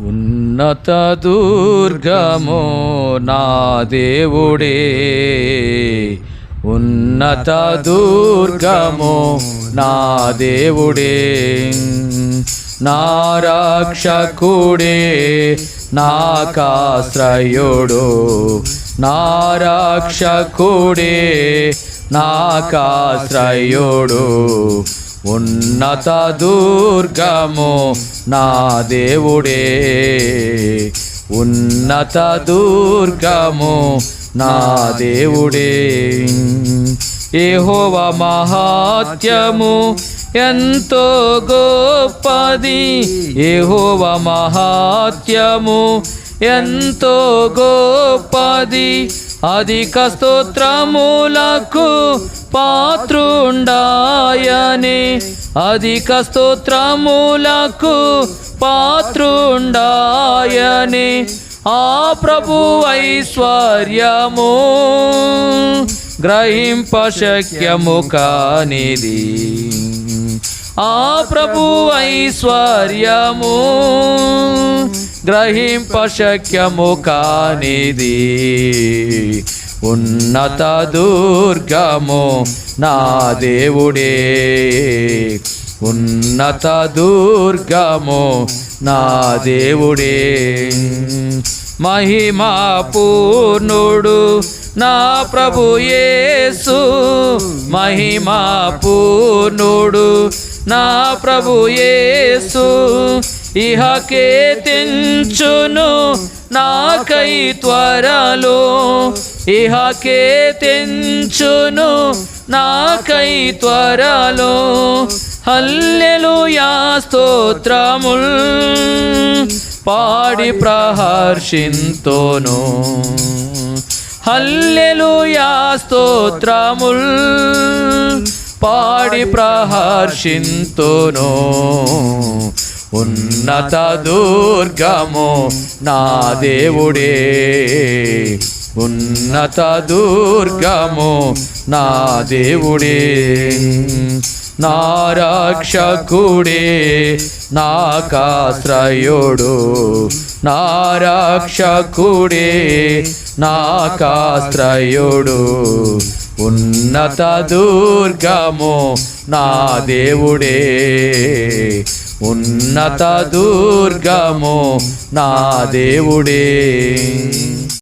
ఉన్నత దుర్గము నా దేవుడే. ఉన్నత దుర్గము నా దేవుడే. నా రక్షకుడే నాకాశ్రయుడు నా రక్షకుడే నాకాశ్రయుడు ఉన్నత దుర్గము నా దేవుడే. ఉన్నత దుర్గము నా దేవుడే. ఏహోవ మహాత్యము ఎంతో గోపది ఏహోవ మహాత్యము ఎంతో గోపది అధిక స్తోత్రములకు పాత్రుండాయని. అధిక స్తోత్రములకు పాత్రుండాయని. ఆ ప్రభు ఐశ్వర్యము గ్రహింపశక్యము కానిది. ఆ ప్రభు ఐశ్వర్యము గ్రహింప శక్యము కానిది. ఉన్నత దుర్గము నా దేవుడే. ఉన్నత దుర్గము నా దేవుడే. మహిమా పూర్ణుడు నా ప్రభు యేసు మహిమా పూర్ణుడు. నా ప్రభు యేసు ఇహకే తెంచును నాకై త్వరలో. ఇహకే తెంచును నాకై త్వరలో. హల్లెలుయా స్తోత్రముల్. పాడి ప్రహర్షింతోను. హల్లెలుయా స్తోత్రముల్. పాడి ప్రహర్షింతును. ఉన్నత దుర్గము నా దేవుడే. ఉన్నత దుర్గము నా దేవుడే. నా రక్షకుడే నాకాశ్రయుడు నా రక్షకుడే నాకాశ్రయుడు ఉన్నత దుర్గము నా దేవుడే. ఉన్నత దుర్గము నా దేవుడే.